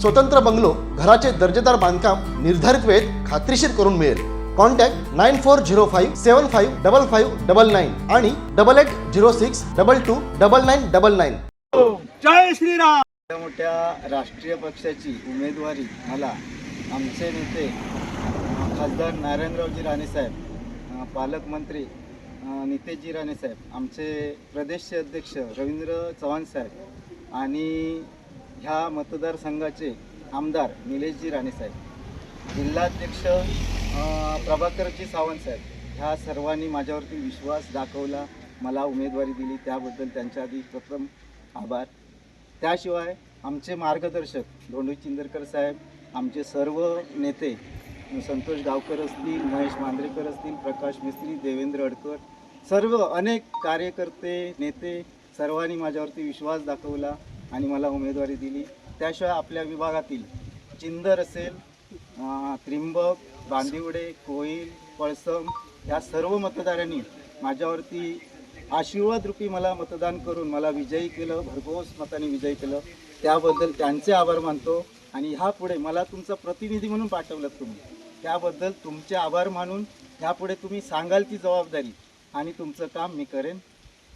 स्वतंत्र बंगलो घराचे दर्जेदार बांधकाम निर्धारित वेळेत खात्रीशीर करून मिळेल. Contact nine four zero five seven five double five double nine आणि double eight zero six double two double nine double nine. जय श्रीराम! मोठ्या मोठ्या राष्ट्रीय पक्षाची उमेदवारी मला आमचे नेते खासदार नारायणरावजी राणेसाहेब पालकमंत्री नितेशजी राणेसाहेब आमचे प्रदेशचे अध्यक्ष रवींद्र चव्हाण साहेब आणि ह्या मतदारसंघाचे आमदार निलेशजी राणेसाहेब जिल्हाध्यक्ष प्रभाकरजी सावंत साहेब ह्या सर्वांनी माझ्यावरती विश्वास दाखवला मला उमेदवारी दिली. त्याबद्दल त्यांच्या आधी प्रथम आभार. त्याशिवाय आमचे मार्गदर्शक धोंडू चिंदरकर साहेब आमचे सर्व नेते संतोष गावकर असतील महेश मांद्रेकर असतील प्रकाश मिस्त्री देवेंद्र अडकर सर्व अनेक कार्यकर्ते नेते सर्वांनी माझ्यावरती विश्वास दाखवला. आणि मला उमेदवारी दिली. त्याशिवाय आपल्या विभागातील चिंदर असेल त्रिंबक बांदिवडे कोईल पळसम या सर्व मतदारांनी माझ्यावरती आशीर्वाद रूपी मला मतदान करून मला विजयी केलं भरघोस मताने विजयी केलं. त्याबद्दल त्यांचे आभार मानतो आणि ह्यापुढे मला तुमचा प्रतिनिधी म्हणून पाठवलं तुम्ही. त्याबद्दल तुमचे आभार मानून ह्यापुढे तुम्ही सांगाल ती जबाबदारी आणि तुमचं काम मी करेन.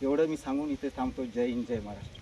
एवढं मी सांगून इथे थांबतो. जय हिंद जय महाराष्ट्र.